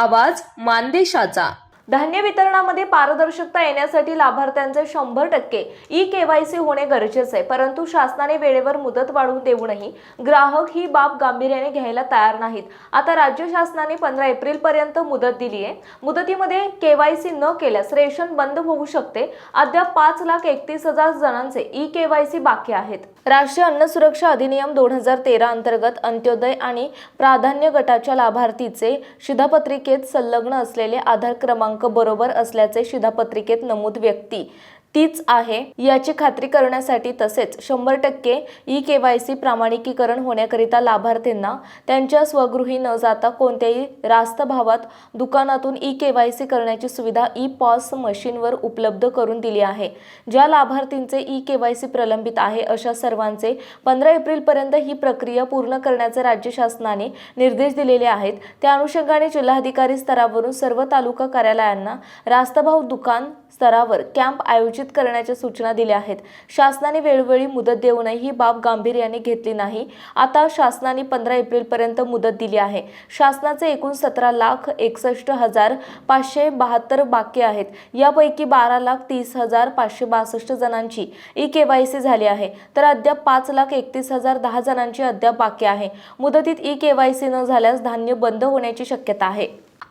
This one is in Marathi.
आवाज मानदेशाचा. धान्य वितरणामध्ये पारदर्शकता येण्यासाठी लाभार्थ्यांचे शंभर टक्के ई केवायसी होणे गरजेचे आहे. परंतु शासनाने वेळेवर मुदत वाढवून देऊनही ग्राहक ही बाब गांभीर्याने घ्यायला तयार नाहीत. आता राज्य शासनाने पंधरा एप्रिलपर्यंत मुदत दिली आहे मुदतीमध्ये केवायसी न केल्यास रेशन बंद होऊ शकते. अद्याप पाच लाख एकतीस हजार जणांचे ई केवायसी बाकी आहेत. राष्ट्रीय अन्न सुरक्षा अधिनियम दोन हजार तेरा अंतर्गत अंत्योदय आणि प्राधान्य गटाच्या लाभार्थीचे शिधापत्रिकेत संलग्न असलेले आधार क्रमांक बरोबर असल्याचे शिधापत्रिकेत नमूद व्यक्ती. तीच आहे. याची खात्री करण्यासाठी तसेच शंभर टक्के ई के वाय सी प्रामाणिकीकरण होण्याकरिता लाभार्थींना त्यांच्या स्वगृही न जाता कोणत्याही रास्त भावात दुकानातून ई के वाय सी करण्याची सुविधा ई पॉस मशीनवर उपलब्ध करून दिली आहे. ज्या लाभार्थींचे ई के वाय सी प्रलंबित आहे अशा सर्वांचे पंधरा एप्रिलपर्यंत ही प्रक्रिया पूर्ण करण्याचे राज्य शासनाने निर्देश दिलेले आहेत. त्या अनुषंगाने जिल्हाधिकारी स्तरावरून सर्व तालुका कार्यालयांना रास्तभाव दुकान स्तरावर कॅम्प आयोजित करण्याच्या सूचना दिल्या आहेत. शासनाने वेळोवेळी मुदत देऊनही ही बाब गांभीर्याने घेतली नाही. आता शासनाने पंधरा एप्रिलपर्यंत मुदत दिली आहे. शासनाचे एकूण सतरा लाख एकसष्ट हजार पाचशे बहात्तर बाकी आहेत. यापैकी बारा लाख तीस हजार पाचशे बासष्ट जणांची ई केवायसी झाली आहे. तर अद्याप पाच लाख एकतीस हजार दहा जणांची अद्याप बाकी आहे. मुदतीत ई केवायसी न झाल्यास धान्य बंद होण्याची शक्यता आहे.